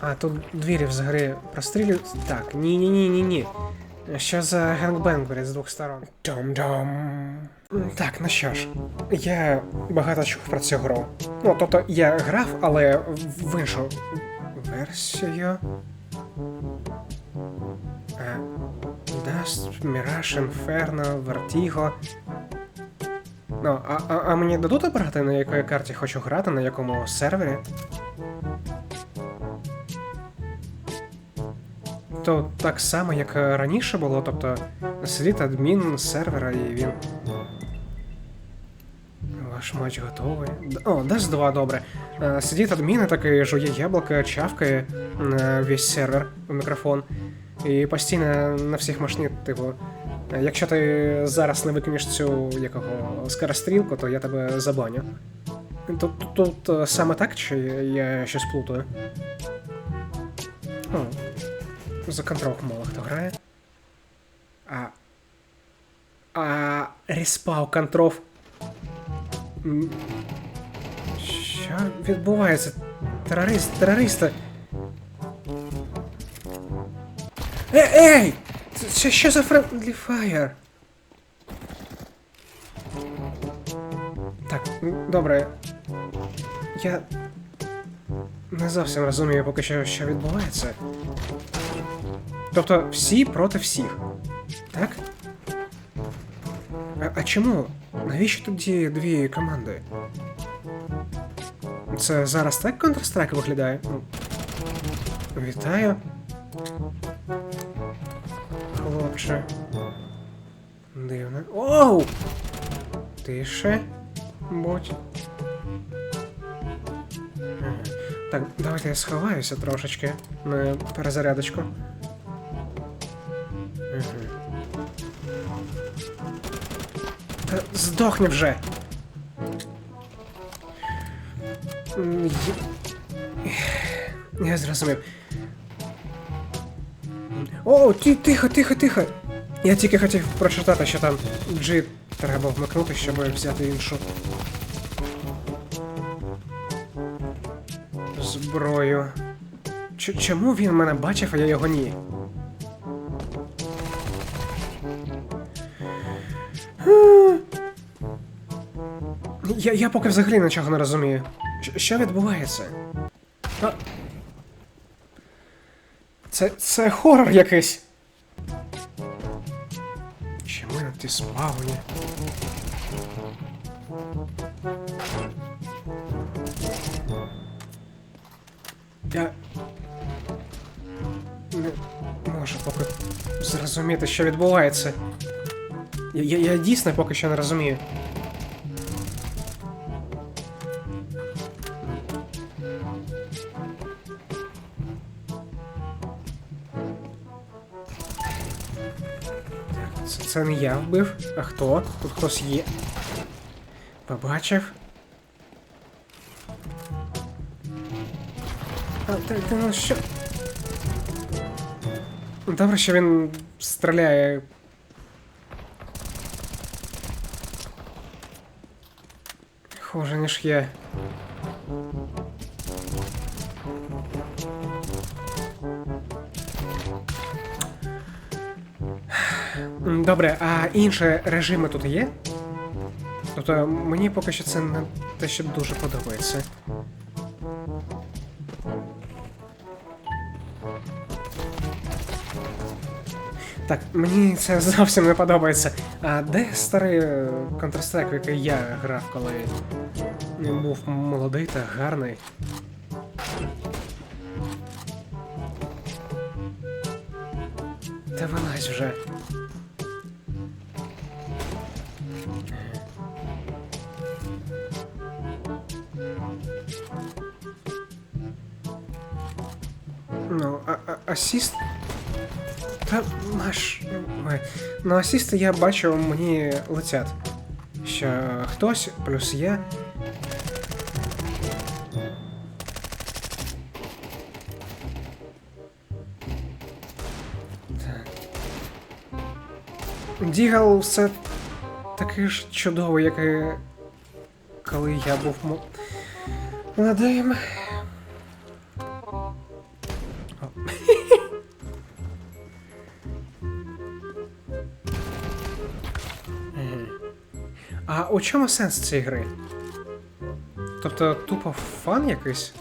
А, тут двері взагалі прострілюють. Так, ні-ні-ні-ні-ні. Що за генгбенгери з двох сторон? Дом-дом. Так, ну що ж, я багато чув про цю гру. Ну, тобто я грав, але в іншу версію. А, Dust, Mirage, Inferno, Vertigo. Ну, а, а, а мені дадуть обрати, на якій карті хочу грати, на якому сервері? То так само, як раніше було, тобто сидить адмін сервера і він. Ваш матч готовий. О, Dust 2, добре. Е, Сидить адмін і такий жує яблуко, чавкає на весь сервер в мікрофон. І постійно на всіх машинах, типу, е, якщо ти зараз не викинеш цю якого скорострілку, то я тебе забаню. Тут, тут, тут е, саме так, чи я щось плутаю? О, за контрол мало хто грає. А. А. Респав контров. Що відбувається? Терорист, терористи. Ей, ей! Це- Це що за Friendly Fire? Так, добре. Я не зовсім розумію поки що, що відбувається. Тобто всі проти всіх. Так? А, а чому? Навіщо тоді дві команди? Це зараз так Counter-Strike виглядає? Ну, Вітаю. Хлопче. Дивно. Оу! Тише. Будь. Так, давайте я сховаюся трошечки на перезарядочку. Та здохни вже. Я зрозумів. О, ти тихо, тихо, тихо. Я тільки хотів прочитати, що там G треба вмикнути, щоб взяти іншу. Зброю. Ч- чому він мене бачив, а я його ні? Я, я поки взагалі нічого не розумію. Що відбувається? А... Це. це хорор якийсь. Чому на ті спавні? Я. Не можу поки зрозуміти, що відбувається. Я, я, дійсно поки що не розумію. Це, це не я вбив. А хто? Тут хтось є. Побачив. А, ти ну що? Добре, що він стріляє. Хуже, ніж я. Добре, а інші режими тут є? Тобто мені поки що це не те, що дуже подобається. Так, мені це зовсім не подобається. А де старий е, Counter-Strike, який я грав, коли він був молодий та гарний? Та вилазь вже. Ну, а, а асіст. Та ой. Ну, асісти я бачу, мені летять. Що хтось плюс я. Дігал все такий ж чудовий, як і коли я був молодим. А у чому сенс цієї гри? Тобто тупо фан якийсь?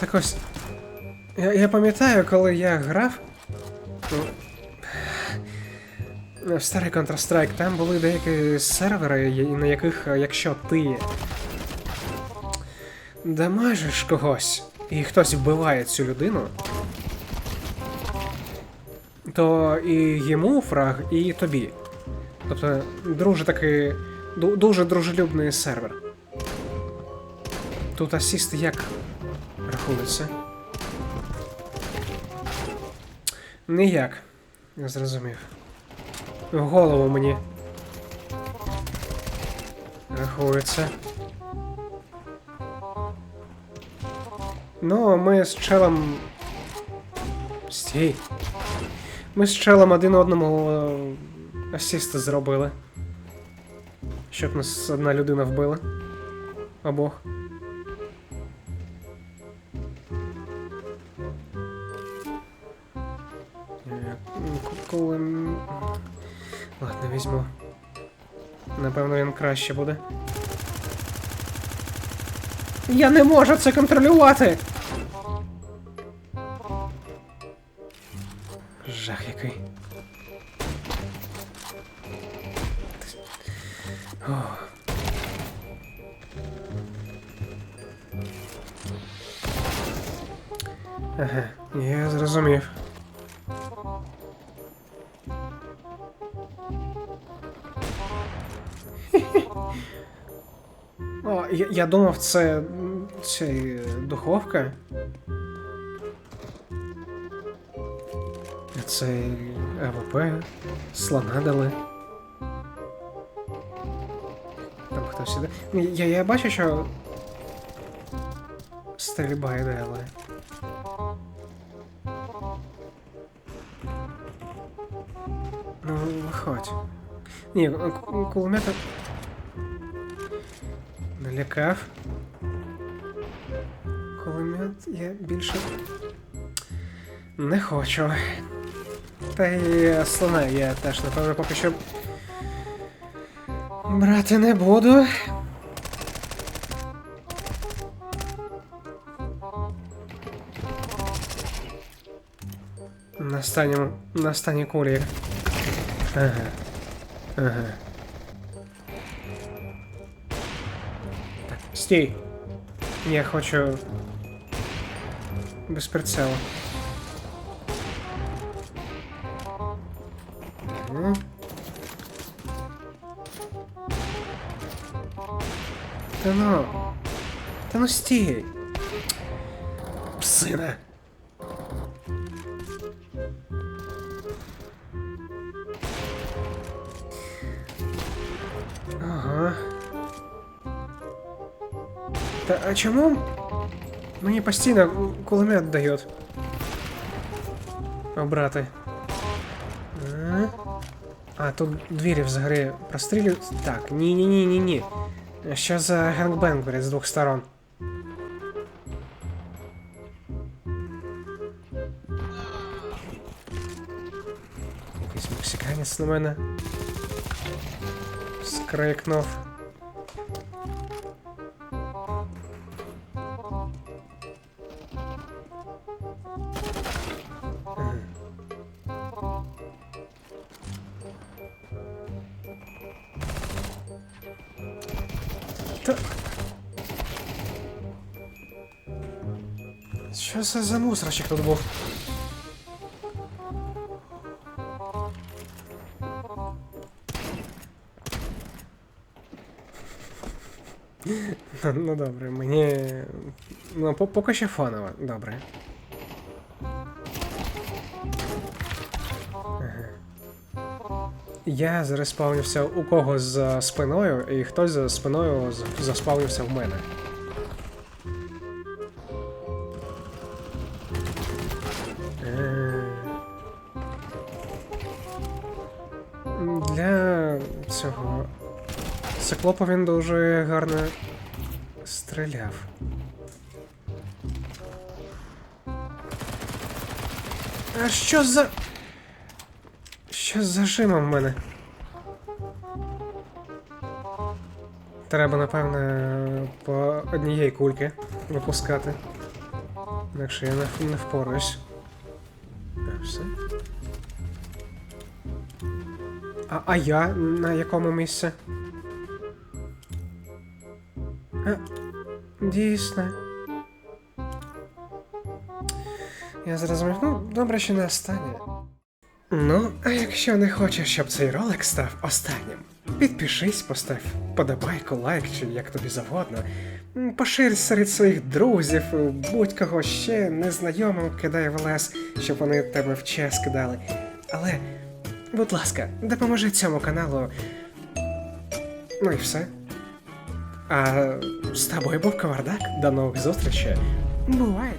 Так ось. Я, я пам'ятаю, коли я грав. ну, В старий Counter-Strike там були деякі сервери, на яких, е, якщо ти дамажиш когось, і хтось вбиває цю людину, то і йому фраг, і тобі. Тобто, дуже такий. дуже дружелюбний сервер. Тут асіст як рахується? Ніяк. Я зрозумів. В голову мені. Рахується. Ну, ми з челом. Стій. Ми з челом один одному е, асіст зробили. Щоб нас одна людина вбила. Обох. К- Ладно, візьму. Напевно, він краще буде. Я не можу це контролювати! Жах який. О. Ага, я зрозумів. Я, я думав, це. це духовка. Це АВП, слона дали. Там хтось іде. Я, я бачу, що. Стрільба йде, але. Ну, виходь. Ні, кулемета. Налякав. Кулемет я більше. Не хочу. Та й слона я теж, напевно, поки що. Брати не буду. На останньому. На останній кулі. Ага. Ага. Так, стій. Я хочу. Без прицелу. Ага. Та ну. Та ну стій. Псина. Ага. Та а чому мені постійно кулемет дають? Обрати. А? А, тут двері взагалі прострілюють. Так, ні-ні-ні-ні-ні. Що за гангбенг, блядь, з двох сторон? Якийсь мексиканець на мене. Скрикнув. Та... Що за мусорщик тут був? Ну, ну добре, мені. Ну, по- поки що фоново, добре. Я зареспавнився у когось за спиною, і хтось за спиною заспавнився в мене. Е. Для цього Циклопа він дуже гарно стріляв. А що за. Що з зажимом в мене? Треба, напевне, по однієї кульки випускати. Інакше я не, не впораюсь. Все. А, а я на якому місці? А, дійсно. Я зрозумів, ну, добре, що не останнє. Ну, а якщо не хочеш, щоб цей ролик став останнім, підпишись, постав подобайку, лайк чи як тобі завгодно. М, Поширь серед своїх друзів, будь-кого ще незнайомим кидай в лес, щоб вони тебе в час кидали. Але, будь ласка, допоможи цьому каналу. Ну і все. А з тобою був Кавардак. До нових зустрічей. Бувай!